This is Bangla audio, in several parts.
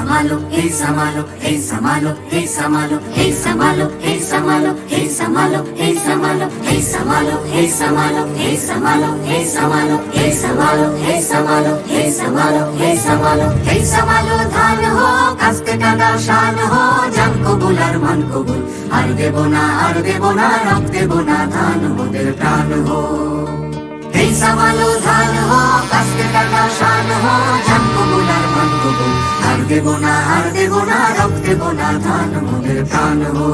Samalo, hey Samalo, hey Samalo, hey Samalo, hey Samalo, hey Samalo, hey Samalo, hey Samalo, hey Samalo, hey Samalo, hey Samalo, hey Samalo, hey Samalo, hey Samalo, hey Samalo, hey Samalo, hey Samalo ধান হো কাস্তে কাদা শান হো জান কবুল আর মান কবুল আর দেব না আর দেব না রক দেব না ধান মোদের প্রাণ হো এই সামালো ধান হো কাস্তে কাটা শান হো জান কবুল আর মান কবুল দেব না, আর দেব না রক দেব না, ধান মোদের প্রাণ হো।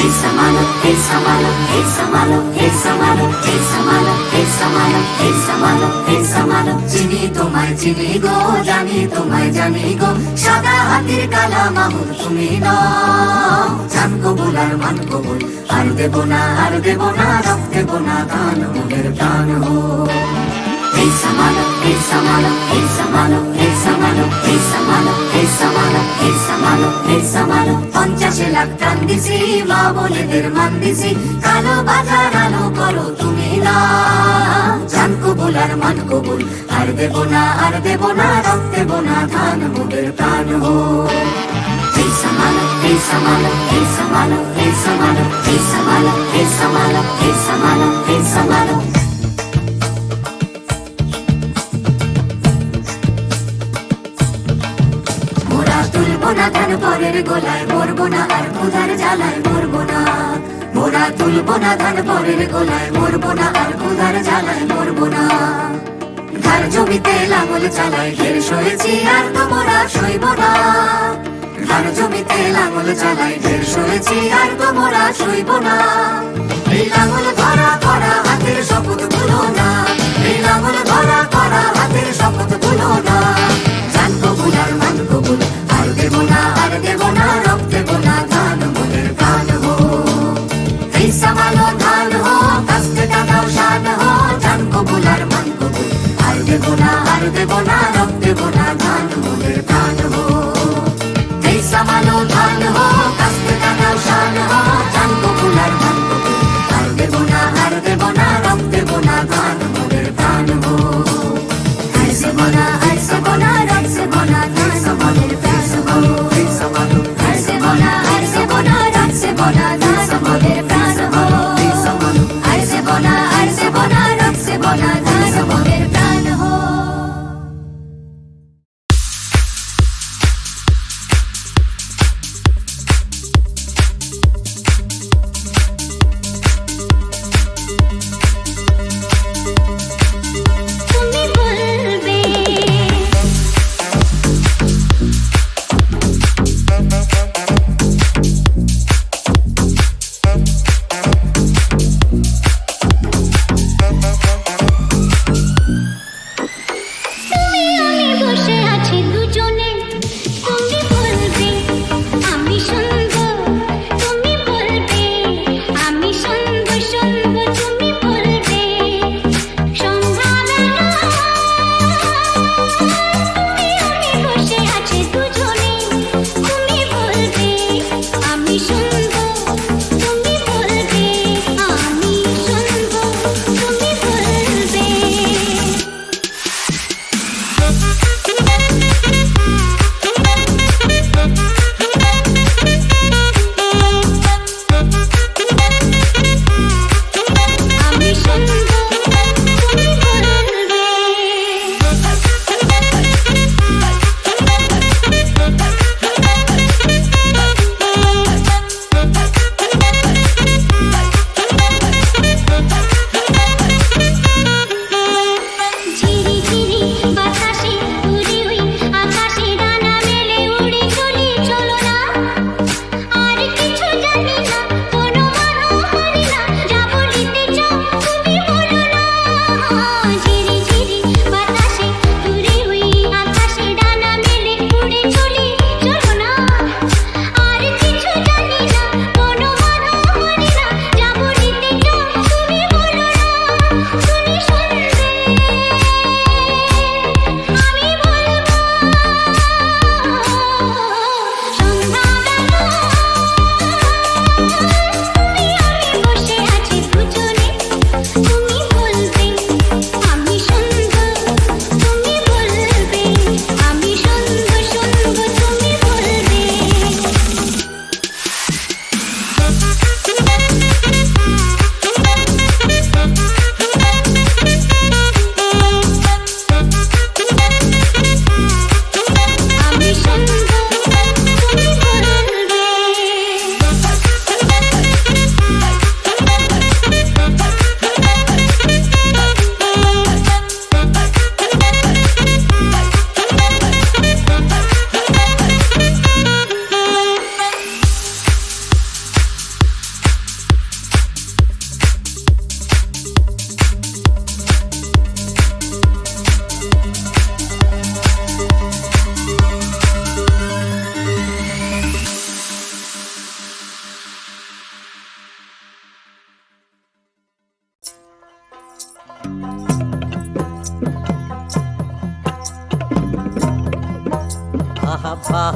এই সামালো এই সামালো এই সামালো এই সামালো এই সামালো এই সামালো এই সামালো এই সামালো চিনি তোমায় চিনি গো, জানি তোমায় জানি গো, সাদা হাতির কালা মাহুর তুমি নাও। জান কবুল আর মান কবুল, আর দেব না, আর দেব না রক দেব না, ধান মোদের প্রাণ হো। Pensa mano, pensa mano, pensa mano, pensa mano, pensa mano, pensa mano, pensa mano, pensa mano, পঞ্চাশে লাখ টান দিছি মা বোনেদের মান দিছি কালো বাজার আলো করো তুমি না জান কবুল আর মান কবুল আর দেব না আর দেব না রক্ত দেব না ধান বুকের প্রাণ হো Pensa mano, pensa mano, pensa mano, pensa mano, pensa mano, pensa mano, pensa mano, pensa mano. ধান পরের গোলায় মরবো না, আর ক্ষুধার জ্বালায় মরবো না। মোরা তুলবো না, ধান পরের গোলায় মরবো না, আর ক্ষুধার জ্বালায় মরবো না। ধার জমিতে লাঙল চালায় ঢের সয়েছি আর তো মোরা সইব না। ধার জমিতে লাঙল চালায় ঢের সয়েছি আর তো মোরা সইব না। এই লাঙল ধরা করা হাতের শপথ ভুলো না। এই লাঙল ধরা করা হাতের শপথ ভুলো না। জান কবুল আর মান কবুল আর দেব না, আর দেব না রক দেব না, ধান মোদের প্রাণ হো। হিসা ভালো ধান হো, কাস্তে টাকাও শান হো জান কবুল আর মান কবুল। আর দেব না, আর দেব না রক দেব না, ধান মোদের প্রাণ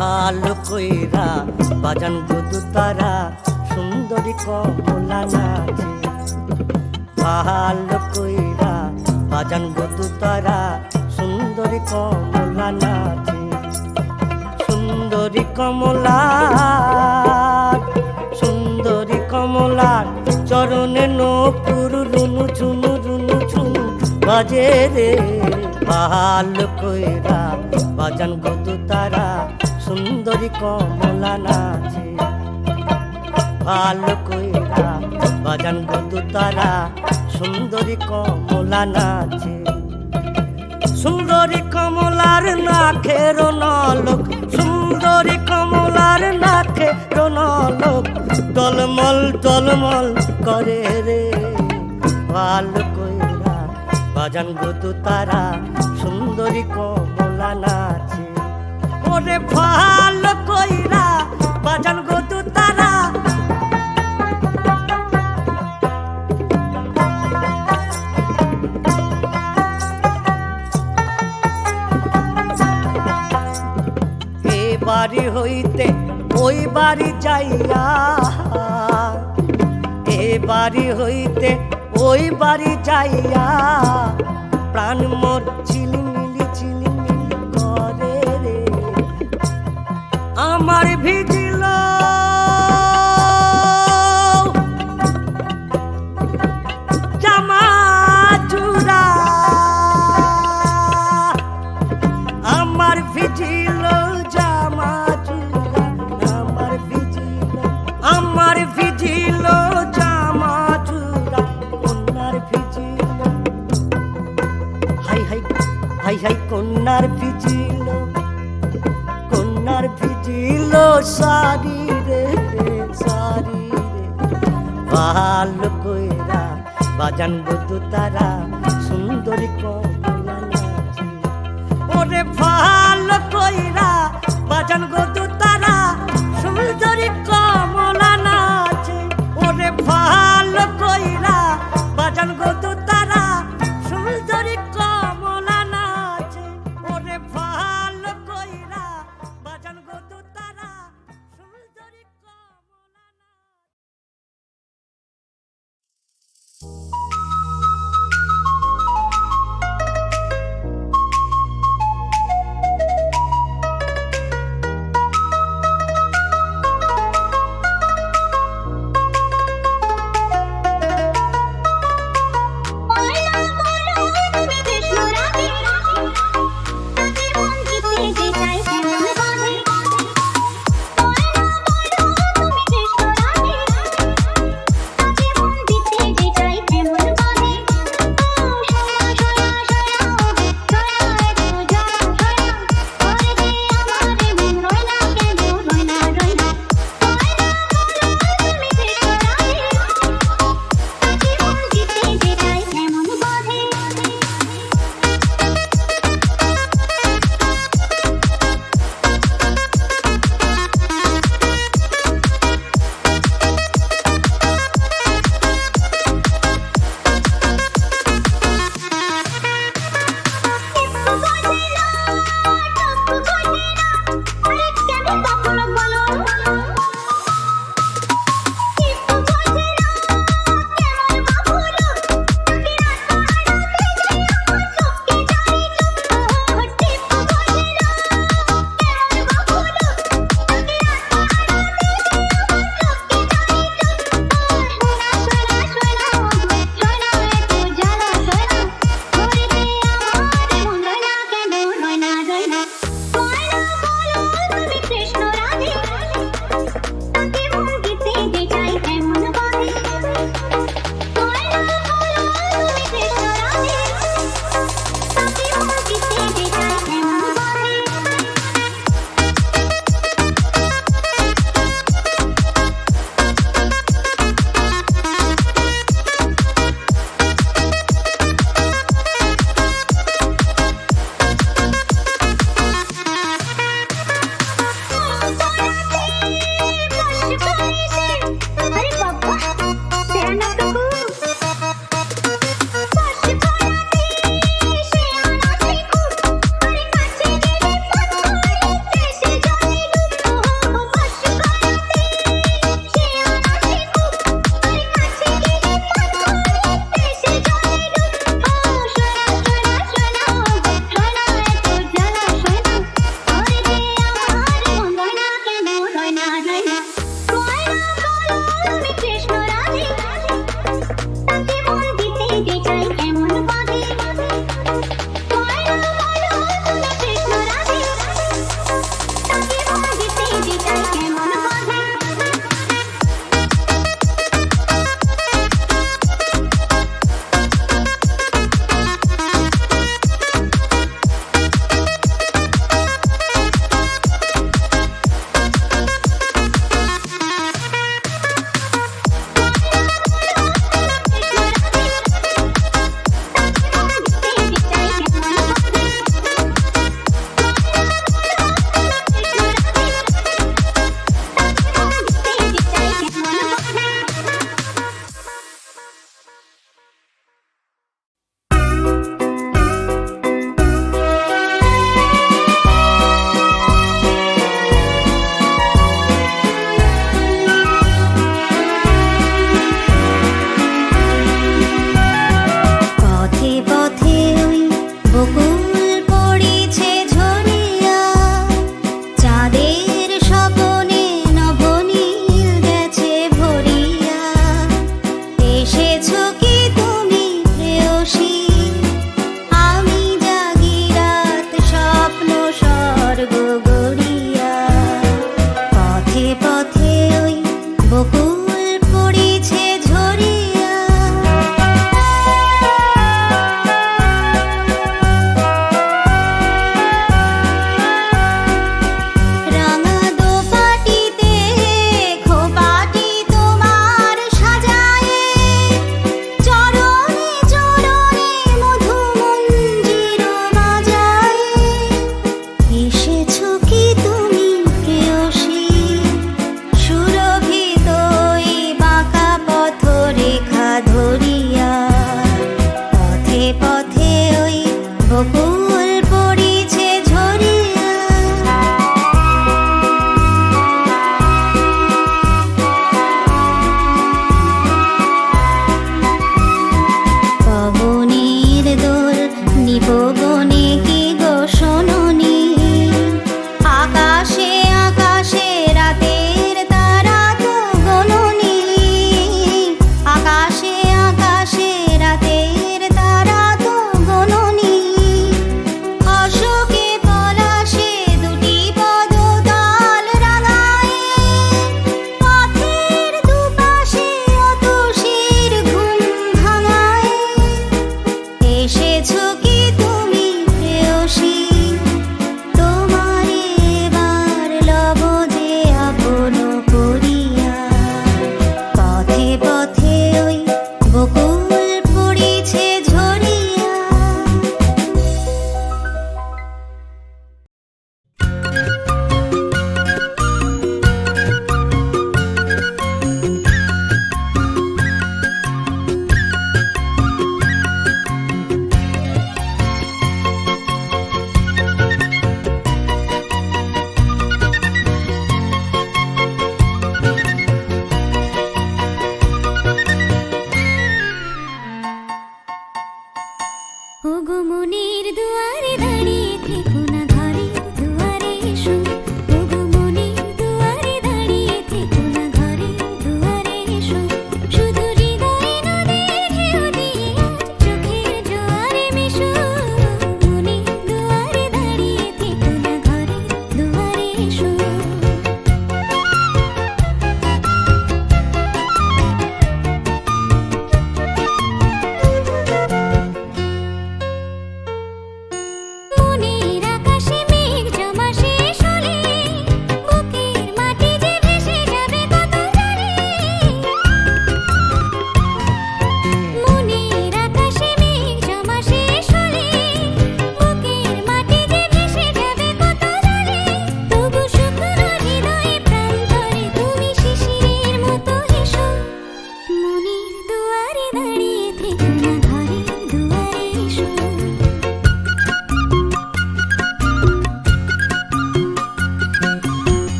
ভালো কইরা বাজান গুদু তারা, সুন্দরী কমলা নাচে। ভালো কইরা বাজান গুদু তারা, সুন্দরী কমলা নাচে। সুন্দরী কমলা, সুন্দরী কমলার চরণে নপুর রুনু ঝুনু রুনু ঝুনু বাজে রে। ভালো কইরা বাজান গদু তারা সুন্দরী কমলা নাচে ভালো কইরা বাজান গদু তারা সুন্দরী কমলা নাচে সুন্দরী কমলার নাখের নলক সুন্দরী কমলার নাখের নলক টলমল টলমল করে রে। ভালো কইরা বাজান গদু তারা সুন্দরী কমলা নাচে ওরে ভালো কইরা, বাজান গদু তারা এ বাড়ি হইতে ওই বাড়ি যাইয়া, এ বাড়ি হইতে ওই বাড়ি যাইয়া, প্রাণ মোর আমার ভিজিল বাজান তো তারা।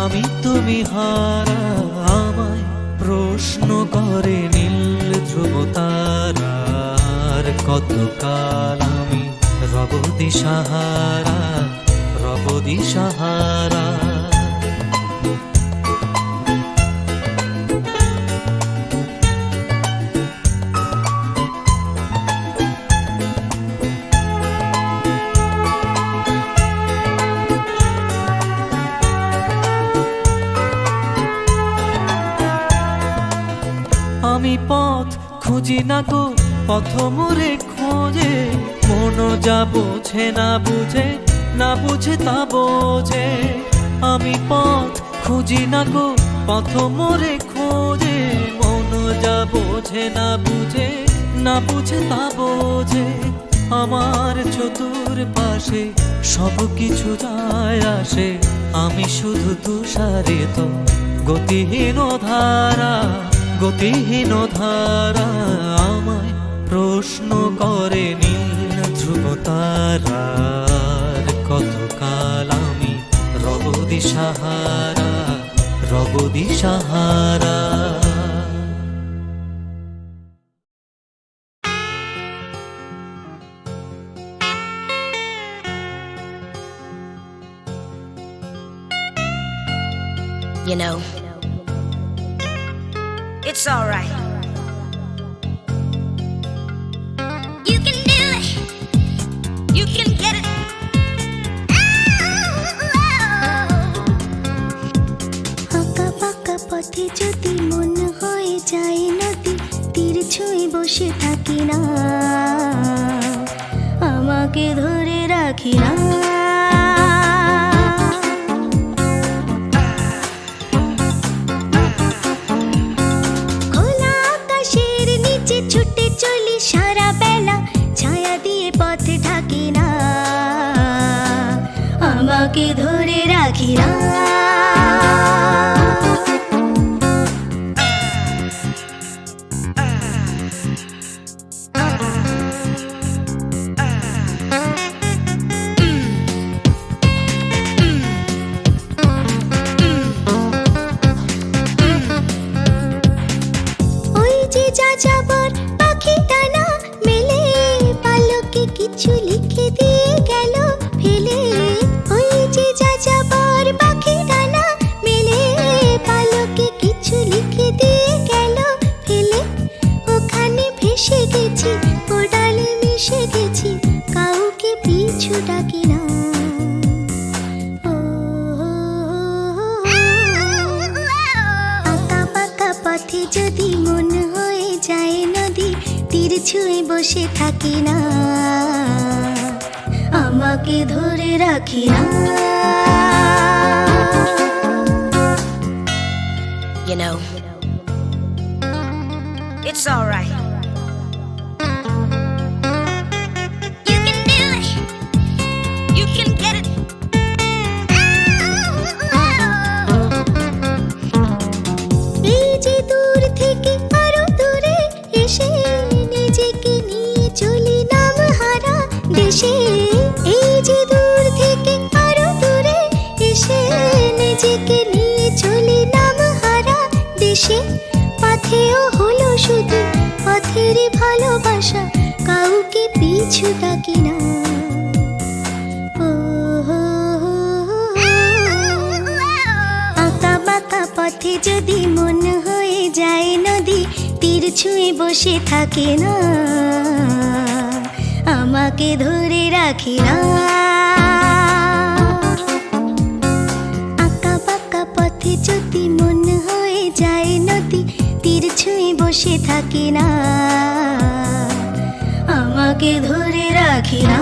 আমি তুমি হারা, আমায় প্রশ্ন করে নীল ধ্রুব তারার কতকাল আমি রবদি সাহারা রবদি সাহারা। খুঁজি না গো পথ মোরে খোঁজে। মন যা বোঝে, না বুঝে না বুঝে তা বোঝে। আমি পথ খুঁজি না গো পথ মোরে খোঁজে। মন যা বোঝে, না বুঝে না বুঝে তা বোঝে। আমার চতুর পাশে সব কিছু যায় আসে। আমি শুধু তুষারে তো গতিহীন ধারা। গতিহীন ধারা আমায় প্রশ্ন করে নীল ধ্রুব তারার কতকাল আমি রবদি সাহারা রবদি সাহারা You know, আমাকে ধরে রাখি না খোলা নিচে ছুটে চলি সারা ছায়া ধরে রাখি ছুঁয়ে বসে থাকি না। আমাকে ধরে রাখি না। You know, এই যে দূর থেকে আরও দূরে এসে নিয়ে চলি নাম হারা দেশে। পাথেও হলো শুধু পথের ভালোবাসা, কাউকে পিছু ডাকি না। আঁকা বাঁকা পথে যদি মন হয়ে যায় নদী, তীর ছুঁয়ে বসে থাকে না। আমাকে ধরে রাখি না। আঁকা পাকা পথে যদি মন হয়ে যায় নদী, তীর ছুঁয়ে বসে থাকি না। আমাকে ধরে রাখি না।